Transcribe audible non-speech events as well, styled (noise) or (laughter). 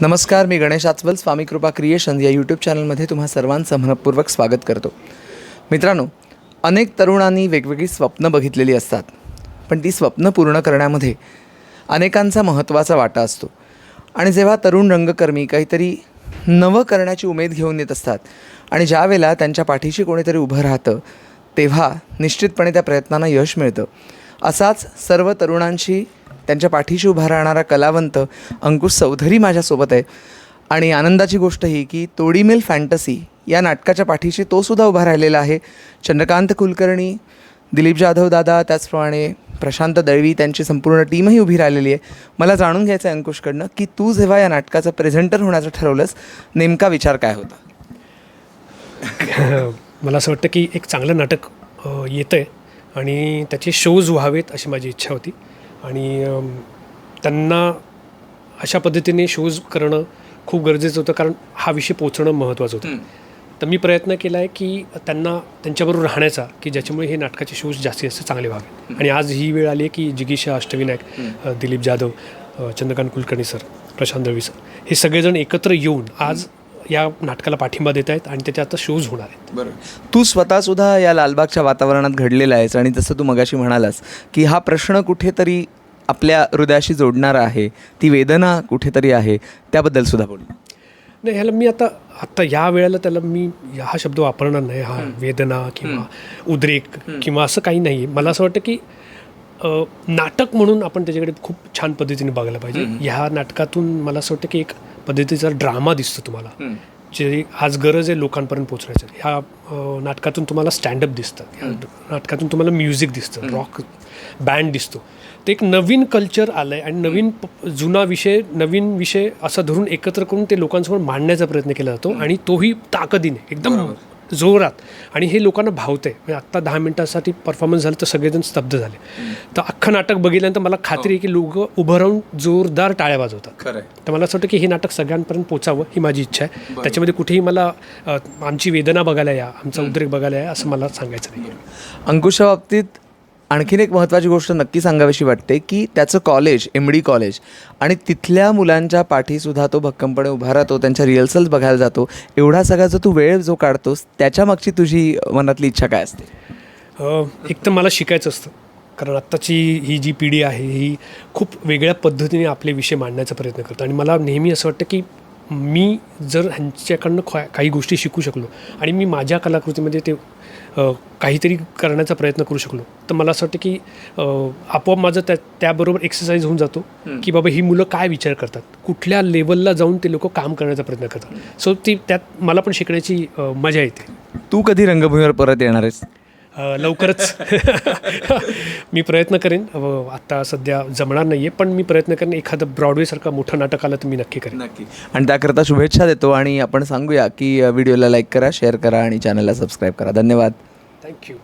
नमस्कार मी गणेश आचवल स्वामी कृपा क्रिएशन या यूट्यूब चॅनलमध्ये तुम्हा सर्वांचं मनपूर्वक स्वागत करतो. मित्रांनो अनेक तरुणांनी वेगवेगळी स्वप्न बघितलेली असतात पण ती स्वप्न पूर्ण करण्यामध्ये अनेकांचा महत्त्वाचा वाटा असतो. आणि जेव्हा तरुण रंगकर्मी काहीतरी नवं करण्याची उमेद घेऊन येत असतात आणि ज्या वेळेला त्यांच्या पाठीशी कोणीतरी उभं राहतं तेव्हा निश्चितपणे त्या प्रयत्नांना यश मिळतं. असाच सर्व तरुणांशी त्यांच्या पाठीशी उभा राहणारा कलावंत अंकुश चौधरी माझ्यासोबत आहे. आणि आनंदाची गोष्ट ही की तोडीमेल फॅन्टसी या नाटकाच्या पाठीशी तोसुद्धा उभा राहिलेला आहे. चंद्रकांत कुलकर्णी दिलीप जाधव दादा त्याचप्रमाणे प्रशांत दळवी त्यांची संपूर्ण टीमही उभी राहिलेली आहे. मला जाणून घ्यायचं आहे अंकुशकडनं की तू जेव्हा या नाटकाचं प्रेझेंटर होण्याचं ठरवलंस नेमका विचार काय होता? (laughs) मला असं वाटतं की एक चांगलं नाटक येतं आहे आणि त्याचे शोज व्हावेत अशी माझी इच्छा होती. आणि त्यांना अशा पद्धतीने शोज करणं खूप गरजेचं होतं कारण हा विषय पोचणं महत्त्वाचं होतं. तर मी प्रयत्न केला आहे की त्यांना त्यांच्याबरोबर राहण्याचा की ज्याच्यामुळे हे नाटकाचे शोज जास्तीत जास्त चांगले व्हावे. आणि आज ही वेळ आली आहे की जिगीशा अष्टविनायक दिलीप जाधव चंद्रकांत कुलकर्णी सर प्रशांत दळवी सर हे सगळेजण एकत्र येऊन आज या नाटकाला पाठिंबा देत आहेत आणि त्याचे आता शोज होणार आहेत. बरं. तू स्वतः सुद्धा या लालबागच्या वातावरणात घडलेला आहेस आणि जसं तू मगाशी म्हणालास की हा प्रश्न कुठेतरी आपल्या हृदयाशी जोडणारा आहे ती वेदना कुठेतरी आहे त्याबद्दल सुद्धा बोल. नाही ह्याला मी आता आत्ता या वेळेला त्याला मी हा शब्द वापरणार नाही हा वेदना किंवा उद्रेक किंवा असं काही नाही. मला असं वाटतं की नाटक म्हणून आपण त्याच्याकडे खूप छान पद्धतीने बघायला पाहिजे. ह्या नाटकातून मला असं वाटतं की एक पद्धतीचा ड्रामा दिसतो तुम्हाला. जे आज गरज आहे लोकांपर्यंत पोहोचण्याचं. ह्या नाटकातून तुम्हाला स्टँडअप दिसतं. ह्या नाटकातून तुम्हाला म्युझिक दिसतं. रॉक बँड दिसतो. ते एक नवीन कल्चर आलं आहे आणि नवीन प- जुना विषय नवीन विषय असा धरून एकत्र करून ते लोकांसमोर मांडण्याचा प्रयत्न केला जातो आणि तोही ताकदीने. एकदम जोरात. आणि हे लोकांना भावतंय. म्हणजे आत्ता दहा मिनिटासाठी परफॉर्मन्स झालं तर सगळेजण स्तब्ध झाले. तर अख्खं नाटक बघितल्यानंतर मला खात्री आहे की लोक उभं राहून जोरदार टाळ्या वाजवतात. तर मला असं वाटतं की हे नाटक सगळ्यांपर्यंत पोचावं ही माझी इच्छा आहे. त्याच्यामध्ये कुठेही मला आमची वेदना बघायला या आमचा उद्रेक बघायला या असं मला सांगायचं नाही. अंकुशच्या बाबतीत आणखीन एक महत्त्वाची गोष्ट नक्की सांगावीशी वाटते की त्याचं कॉलेज एम डी कॉलेज आणि तिथल्या मुलांच्या पाठीसुद्धा तो भक्कमपणे उभा राहतो त्यांच्या रिहर्सल्स बघायला जातो. एवढा सगळा जो तू वेळ जो काढतोस त्याच्या मागची तुझी मनातली इच्छा काय असते? एक तर मला शिकायचं असतं. कारण आत्ताची ही जी पिढी आहे ही खूप वेगळ्या पद्धतीने आपले विषय मांडण्याचा प्रयत्न करतो. आणि मला नेहमी असं वाटतं की मी जर ह्यांच्याकडनं खा काही गोष्टी शिकू शकलो आणि मी माझ्या कलाकृतीमध्ये ते काहीतरी करण्याचा प्रयत्न करू शकलो तर मला असं वाटतं की आपोआप माझं त्या त्याबरोबर एक्सरसाइज होऊन जातो की बाबा ही मुलं काय विचार करतात कुठल्या लेवलला जाऊन ते लोक काम करण्याचा प्रयत्न करतात. सो ती त्यात मला पण शिकण्याची मजा येते. तू कधी रंगभूमीवर परत येणार आहेस? लवकरच. मी प्रयत्न करेन. आत्ता सध्या जमणार नाही आहे पण मी प्रयत्न करेन एखादं ब्रॉडवेसारखं मोठं नाटक आलं तर मी नक्की करेन. नक्की. आणि त्याकरता शुभेच्छा देतो आणि आपण सांगूया की व्हिडिओला लाईक करा शेअर करा आणि चॅनलला सबस्क्राईब करा. धन्यवाद. थँक्यू.